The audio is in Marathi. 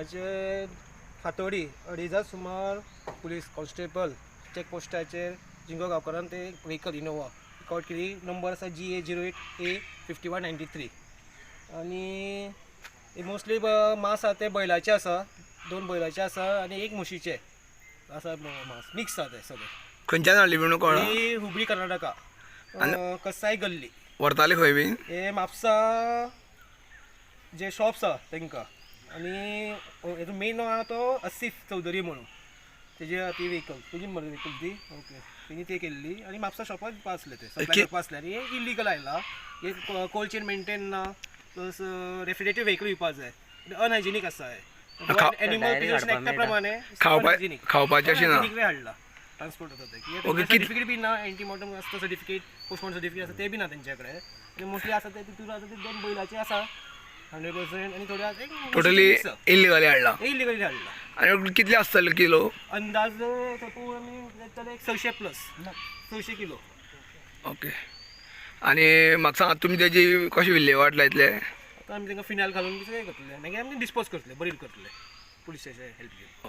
ताचे फातोडी अडेजा सुमार पुलीस कॉन्स्टेबल चॅकपोस्टाचेर जिंगो गांवकारान ते व्हेकल इनोवा रिकॉर्ड केली. नंबर आसा G A zero eight A fifty one ninety three आनी मोस्टली मांस आसा ते बैलाचे आसा. दोन बैलाचे आसा आनी एक म्हशीचे. आसा मांस. मिक्स आसा ते सगळे. खंयच्यान हाडली म्हणून ही हुबळी कर्नाटका. कसाय गल्ली. व्हरताले खंय बीन हे म्हापसा जे शॉप्स आहा तांकां. आनी हेजो मेन नांव आहा तो असीफ चौधरी म्हणून. तेजे ती व्हेकल तुजी मरे व्हेकल ती. ओके. तेणी ते केल्ली. आनी म्हापसा शॉपार दिवपा आसले ते. सप्लाय करपा आसले आनी हे इलिगल आयला हे कोल्ड चेन मेंटेन ना. प्लस रेफ्रिजरेटिव्ह व्हेकल दिवपा जाय अनहायजिनीक आसा खा- हे एनिमल प्रिजर्वेशन एक्टा प्रमाणे खावपा unhygienic. खावपाचें अशें ना. हाडला. ट्रान्सपोर्ट होता ते. सर्टिफिकेट बी ना एंटी मॉर्टम आसता सर्टिफिकेट पोस्टमॉर्टम सर्टिफिकेट आसा ते बी ना तेंच्या कडेन मोस्टली आसा ते तितून आसा ते दोन बैलाचे आसा हंड्रेड पर्सेंट थोडे एक टोटली इल्लिगली हाडला इलिगली हाडला आनी कितले आसतले किलो? अंदाज तातूंत आमी एक सयशे प्लस सयशे किलो. ओके आनी म्हाका सांगात तुमी तेजी कशी विल्हेवाट लायतले आतां आमी तांकां फिनायल घालून बी सगळें करतले मागीर आमी डिस्पोज करतले बरी करतले पुलीस स्टेशन हेल्प घेवन